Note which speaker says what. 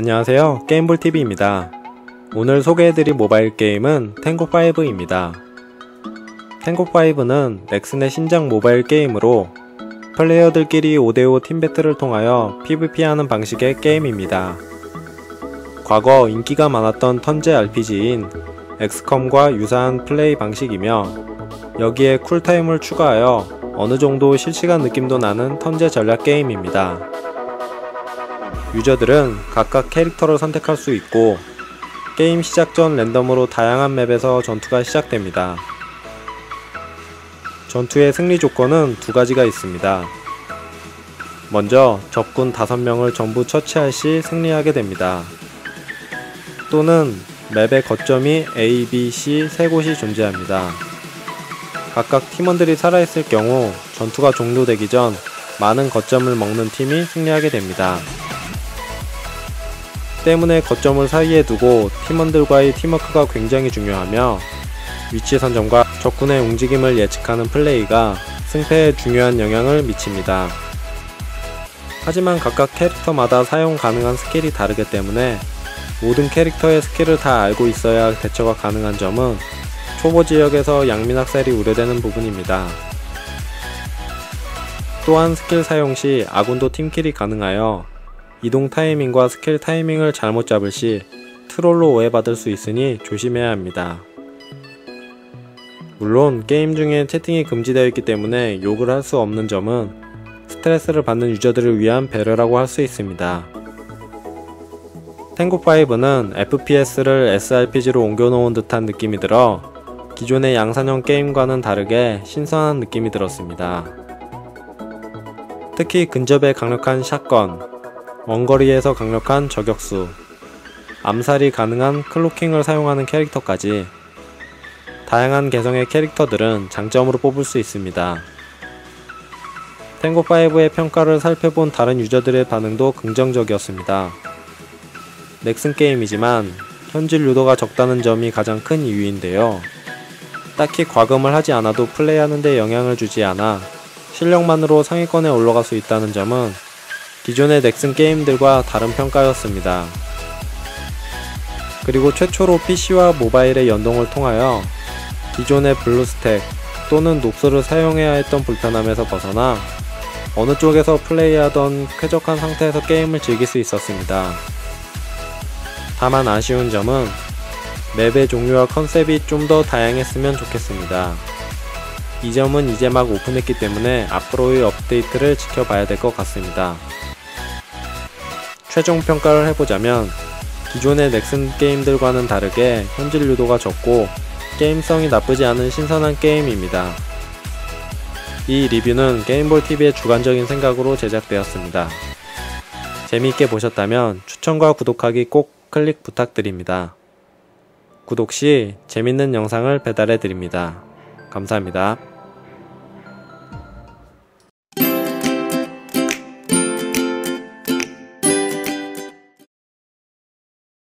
Speaker 1: 안녕하세요. 게임볼TV입니다. 오늘 소개해드릴 모바일 게임은 탱고5입니다. 탱고5는 넥슨의 신작 모바일 게임으로 플레이어들끼리 5대5 팀배틀을 통하여 PVP하는 방식의 게임입니다. 과거 인기가 많았던 턴제 RPG인 엑스컴과 유사한 플레이 방식이며 여기에 쿨타임을 추가하여 어느 정도 실시간 느낌도 나는 턴제 전략 게임입니다. 유저들은 각각 캐릭터를 선택할 수 있고 게임 시작 전 랜덤으로 다양한 맵에서 전투가 시작됩니다. 전투의 승리 조건은 두 가지가 있습니다. 먼저 적군 5명을 전부 처치할 시 승리하게 됩니다. 또는 맵의 거점이 A, B, C 세 곳이 존재합니다. 각각 팀원들이 살아있을 경우 전투가 종료되기 전 많은 거점을 먹는 팀이 승리하게 됩니다. 때문에 거점을 사이에 두고 팀원들과의 팀워크가 굉장히 중요하며 위치 선점과 적군의 움직임을 예측하는 플레이가 승패에 중요한 영향을 미칩니다. 하지만 각각 캐릭터마다 사용 가능한 스킬이 다르기 때문에 모든 캐릭터의 스킬을 다 알고 있어야 대처가 가능한 점은 초보 지역에서 양민학살이 우려되는 부분입니다. 또한 스킬 사용 시 아군도 팀킬이 가능하여 이동 타이밍과 스킬 타이밍을 잘못 잡을 시 트롤로 오해받을 수 있으니 조심해야 합니다. 물론 게임 중에 채팅이 금지되어 있기 때문에 욕을 할 수 없는 점은 스트레스를 받는 유저들을 위한 배려라고 할 수 있습니다. 탱고5는 FPS를 SRPG로 옮겨놓은 듯한 느낌이 들어 기존의 양산형 게임과는 다르게 신선한 느낌이 들었습니다. 특히 근접에 강력한 샷건, 원거리에서 강력한 저격수, 암살이 가능한 클로킹을 사용하는 캐릭터까지 다양한 개성의 캐릭터들은 장점으로 뽑을 수 있습니다. 탱고5의 평가를 살펴본 다른 유저들의 반응도 긍정적이었습니다. 넥슨 게임이지만 현질 유도가 적다는 점이 가장 큰 이유인데요. 딱히 과금을 하지 않아도 플레이하는 데 영향을 주지 않아 실력만으로 상위권에 올라갈 수 있다는 점은 기존의 넥슨 게임들과 다른 평가였습니다. 그리고 최초로 PC와 모바일의 연동을 통하여 기존의 블루스택 또는 녹스를 사용해야 했던 불편함에서 벗어나 어느 쪽에서 플레이하던 쾌적한 상태에서 게임을 즐길 수 있었습니다. 다만 아쉬운 점은 맵의 종류와 컨셉이 좀 더 다양했으면 좋겠습니다. 이 점은 이제 막 오픈했기 때문에 앞으로의 업데이트를 지켜봐야 될 것 같습니다. 최종 평가를 해보자면 기존의 넥슨 게임들과는 다르게 현질 유도가 적고 게임성이 나쁘지 않은 신선한 게임입니다. 이 리뷰는 게임볼TV의 주관적인 생각으로 제작되었습니다. 재미있게 보셨다면 추천과 구독하기 꼭 클릭 부탁드립니다. 구독 시 재밌는 영상을 배달해 드립니다. 감사합니다.